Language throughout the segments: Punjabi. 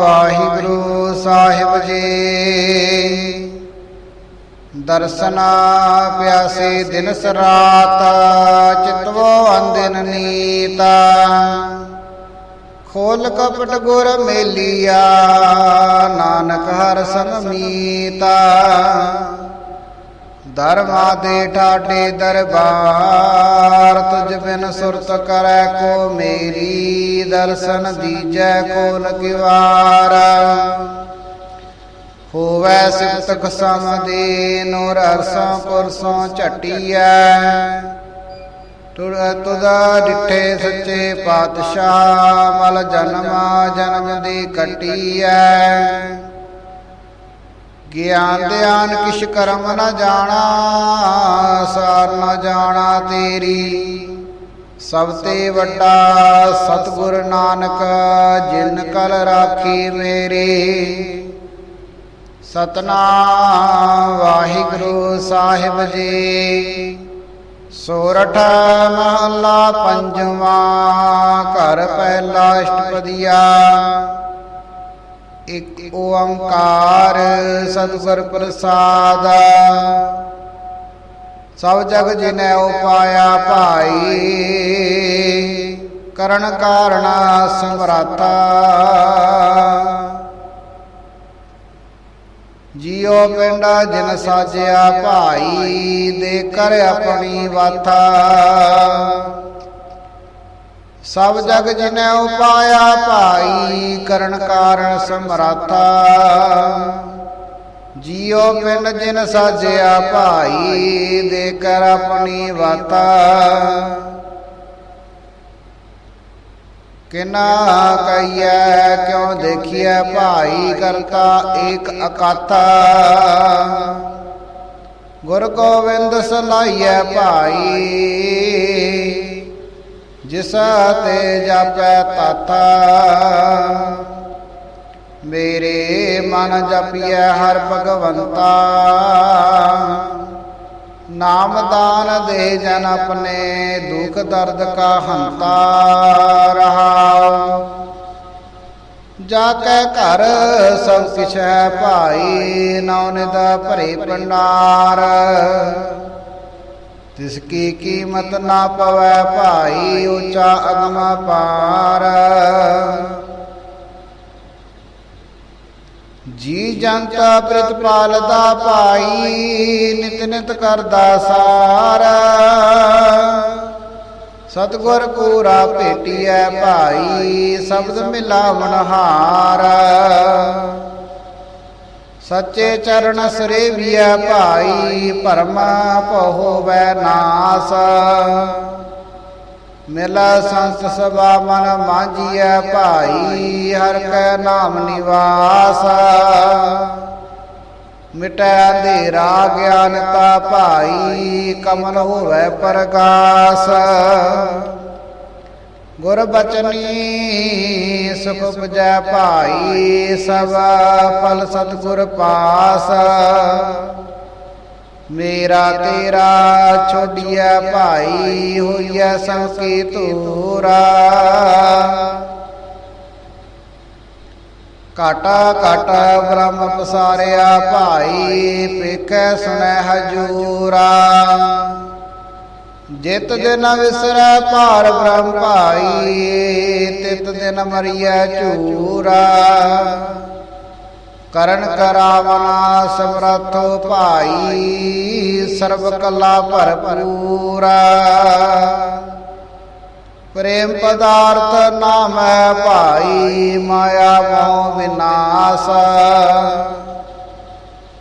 ਵਾਹਿਗੁਰੂ ਸਾਹਿਬ ਜੀ। ਦਰਸਨਾ ਪਿਆਸੇ ਦਿਨ ਸਰਾਤ, ਚਿਤਵੋ ਅੰਦਿਨ ਨੀਤਾ। ਖੋਲ ਕਪਟ ਗੁਰ ਮੇਲੀਆ, ਨਾਨਕ ਹਰ ਸੰਗ ਮੀਤਾ ਧਰਮਾ ਦੇ ਠਾਡੇ ਦਰਬਾਰ, ਤੁਝ ਬਿਨ ਸੁਰਤ ਕਰੈ ਕੋ ਮੇਰੀ ਦਰਸ਼ਨ ਦੀਜੈ ਕੋ ਨਕਿਵਾਰ। ਹੋਵੈ ਸਿਫਤ ਖਸਮ ਨੂਰ ਅਰਸਾਂ ਪੁਰਸੋਂ ਝਟੀਐ। ਤੁਰ ਤੁਦਾ ਡਿਠੇ ਸੱਚੇ ਪਾਤਸ਼ਾਹ ਮਲ ਜਨਮਾ ਜਨਮ ਦੀ ਕਟੀਐ ਗਿਆਨ ਧਿਆਨ ਕਿਛ ਕਰਮ ਨਾ ਜਾਣਾ, ਸਾਰ ਨ ਜਾਣਾ ਤੇਰੀ। ਸਭ ਤੇ ਵੱਡਾ ਸਤਿਗੁਰ ਨਾਨਕ, ਜਿਨ ਕਲ ਰਾਖੀ ਮੇਰੀ। ਸਤਨਾਮ ਵਾਹਿਗੁਰੂ ਸਾਹਿਬ ਜੀ। ਸੋਰਠ ਮਹੱਲਾ ਪੰਜਵਾਂ, ਘਰ ਪਹਿਲਾ ਅਸ਼ਟਪਦੀਆ। ਇੱਕ ਓੰਕਾਰ ਸਤਿਗੁਰ ਪ੍ਰਸਾਦ। ਸਭ ਜਗ ਜਿਨੈ ਉਪਾਇਆ ਭਾਈ, ਕਰਨ ਕਾਰਣ ਸਮਰਾਤਾ। ਜੀਉ ਪਿੰਡਾ ਜਿਨ ਸਾਜਿਆ ਭਾਈ, ਦੇ ਕਰ ਆਪਣੀ ਵਾਥਾ। ਸਭ ਜਗ ਜਿਨੈ ਉਪਾਇਆ ਭਾਈ ਕਰਨ ਕਾਰਨ ਸਮਰਾਤਾ ਜੀਉ ਪਿੰਡ ਜਿਨ ਸਾਜਿਆ ਭਾਈ ਦੇ ਕਰ ਆਪਣੀ ਵਾਤਾ। ਕਿਨਾ ਕਈਐ ਕਿਉ ਦੇਖੀਐ ਭਾਈ ਕਰਤਾ ਏਕ ਅਕਾਤਾ ਗੁਰ ਗੋਬਿੰਦ ਸਲਾਈਐ ਭਾਈ ਜਿਸ ਤੇ ਜਾਪੈ ਤਾਤਾ ਮੇਰੇ ਮਨ ਜਪੀਐ ਹਰ ਭਗਵੰਤਾ। ਨਾਮ ਦਾਨ ਦੇ ਜਨ ਆਪਣੇ, ਦੁਖ ਦਰਦ ਕਾ ਹੰਤਾ ਰਹਾਉ। ਜਾ ਕੇ ਘਰ ਸਭ ਕਿਛ ਹੈ ਭਾਈ ਨੌਨਿਤ ਭਰੇ ਭੰਡਾਰ। ਤਿਸ ਕੀ ਕੀਮਤ ਨਾ ਪਵੈ ਭਾਈ ਉੱਚਾ ਅਗਮ ਪਾਰ। ਜੀ ਜੰਤ ਪ੍ਰਤਪਾਲ ਦਾ ਭਾਈ, ਨਿਤ ਨਿਤ ਕਰਦਾ ਸਾਰ। ਸਤਗੁਰ ਪੂਰਾ ਭੇਟੀਐ ਭਾਈ, ਸ਼ਬਦ ਮਿਲਾਵਣ ਹਾਰ। ਸੱਚੇ ਚਰਨ ਸਰੇਵੀਐ ਭਾਈ ਪਰਮਾ ਪਹੋਵੈ ਨਾਸ। ਮਿਲ ਸੰਤ ਸਭਾ ਮਨ ਮਾਂਜੀਐ ਭਾਈ, ਹਰ ਕੈ ਨਾਮ ਨਿਵਾਸ। ਮਿਟੈ ਅੰਧੇਰਾ ਗਿਆਨਤਾ ਭਾਈ, ਕਮਲ ਹੋਵੇ ਪ੍ਰਕਾਸ। ਗੁਰ ਬਚਨੀ, ਸੁਖ ਉਪਜੈ ਭਾਈ, ਸਭ ਫਲ ਸਤਗੁਰ ਪਾਸ। ਮੇਰਾ ਤੇਰਾ ਛੋਡੀਐ ਭਾਈ, ਹੋਈਐ ਸਭ ਕੀ ਤੂਰਾ ਕਾਟਾ ਕਾਟਾ ਬ੍ਰਹਮ ਪਸਾਰਿਆ ਭਾਈ, ਪੇਖੈ ਸੁਨੈ ਹਜੂਰਾ। ਜਿਤ ਦਿਨ ਵਿਸਰੈ ਭਾਰ ਬ੍ਰਹਮ ਭਾਈ, ਤਿਤ ਦਿਨ ਮਰੀਐ ਝੂਰਾ। ਕਰਨ ਕਰਾਵਨਾ ਸਮਰਥੋ ਭਾਈ, ਸਰਬ ਕਲਾ ਭਰਪੂਰਾ। ਪ੍ਰੇਮ ਪਦਾਰਥ ਨਾਮ ਹੈ ਭਾਈ, ਮਾਇਆ ਮੋਹ ਵਿਨਾਸ਼।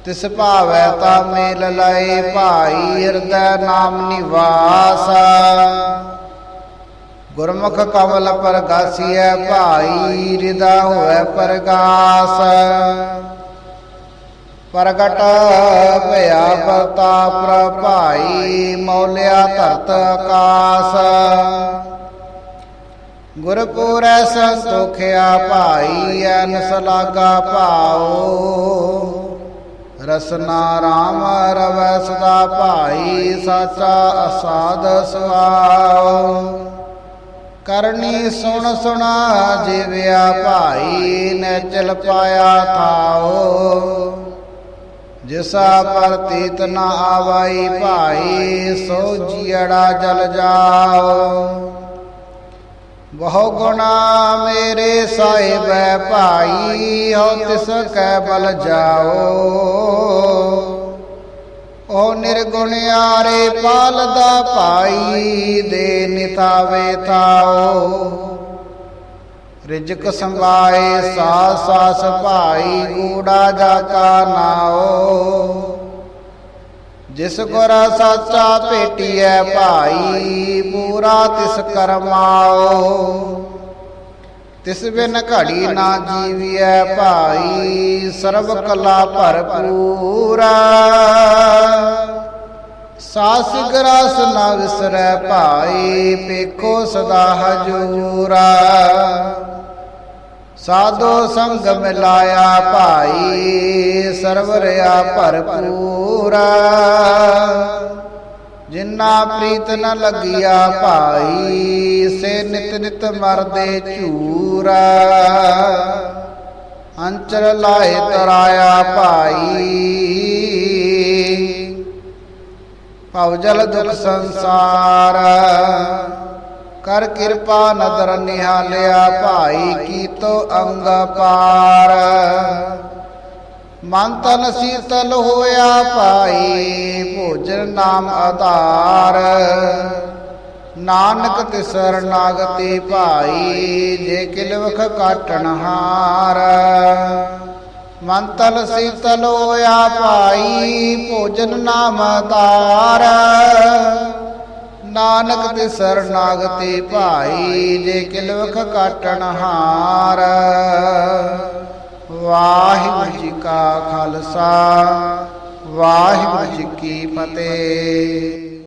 ਤਿਸ ਭਾਵੈ ਤਾ ਮੇਲ ਲਏ ਭਾਈ ਹਿਰਦੈ ਨਾਮ ਨਿਵਾਸ। ਗੁਰਮੁਖ ਕਮਲ ਪ੍ਰਗਾਸੀਐ ਭਾਈ ਹਿਰਦਾ ਹੋਵੇ ਪ੍ਰਗਾਸ। ਪ੍ਰਗਟ ਭਇਆ ਪ੍ਰਤਾਪ ਭਾਈ ਮੌਲਿਆ ਧਰਤ ਆਕਾਸ। ਗੁਰਪੁਰੈ ਸੰਤੋਖਿਆ ਭਾਈ ਅਨਸ ਭਾਓ ਰਸਨਾ ਰਾਮ ਰਵੈ ਸਦਾ ਭਾਈ ਸਾਚਾ ਅਸਾਦ ਸੁਆਉ ਕਰਨੀ ਸੁਣ ਸੁਣਾ ਜਿਵਿਆ ਭਾਈ ਨੇ ਚਲ ਪਾਇਆ ਥਾਓ। ਜਿਸਾ ਪਰਤੀਤ ਨਾ ਆਵਾਈ ਭਾਈ ਸੋ ਜੀੜਾ ਜਲ ਜਾਓ। ਬਹੁ ਗੁਣਾ ਮੇਰੇ ਸਾਹਿਬੈ ਭਾਈ ਹੋ ਤਿਸ ਕੈ ਬਲ ਜਾਓ। ਓ ਨਿਰਗੁਣਿਆਰੇ ਪਾਲਦਾ ਭਾਈ, ਦੇ ਨਿਤਾਵੇ ਥਾਓ। ਰਿਜਕ ਸੰਭਾਏ ਸਾਸ ਸਾਸ ਭਾਈ, ਗੂੜਾ ਜਾ ਕਾ ਨਾਓ। ਜਿਸ ਗੁਰ ਸਾਚਾ ਭੇਟੀਐ ਭਾਈ, ਪੂਰਾ ਤਿਸ ਕਰਮਾਓ ਤਿਸ ਬਿਨ ਘੜੀ ਨਾ ਜੀਵੀਐ ਭਾਈ, ਸਰਬ ਕਲਾ ਭਰਪੂਰਾ ਸਾਸ ਗਰਾਸ ਨਾ ਵਿਸਰੈ ਭਾਈ, ਪੇਖੋ ਸਦਾ ਹਜੂਰਾ। ਸਾਧੋ ਸੰਗ ਮਿਲਾਇਆ ਭਾਈ ਸਰਵ ਰਿਆ ਭਰਪੂਰਾ। ਜਿਨਾ ਪ੍ਰੀਤ ਨ ਲੱਗਿਆ ਭਾਈ, ਸੇ ਨਿਤ ਨਿਤ ਮਰਦੇ ਝੂਰਾ। ਅੰਚਰ ਲਾਏ ਤਰਾਇਆ ਭਾਈ। ਭਵ ਜਲ ਦੁਖ ਸੰਸਾਰ। ਕਰ ਕਿਰਪਾ ਨਦਰ ਨਿਹਾਲਿਆ ਭਾਈ ਕੀਤੋ ਅੰਗ ਪਾਰ। ਮਨ ਤਨ ਸੀਤਲ ਹੋਇਆ ਭਾਈ, ਭੋਜਨ ਨਾਮ ਆਧਾਰ। ਨਾਨਕ ਤਿਸਰ ਨਾਗਤੀ ਭਾਈ, ਜੇ ਕਿਲਵਖ ਕਾਟਣ ਹਾਰ। ਮਨ ਤਨ ਸੀਤਲ ਹੋਇਆ ਭਾਈ, ਭੋਜਨ ਨਾਮ ਆਧਾਰ। ਨਾਨਕ ਤੇ ਸਰਨਾਗਤੀ ਭਾਈ ਜੇ ਕਿਲਵਖ ਕਾਟਣ ਹਾਰ। ਵਾਹਿਗੁਰੂ ਜੀ ਕਾ ਖਾਲਸਾ, ਵਾਹਿਗੁਰੂ ਜੀ ਕੀ ਫਤਿਹ।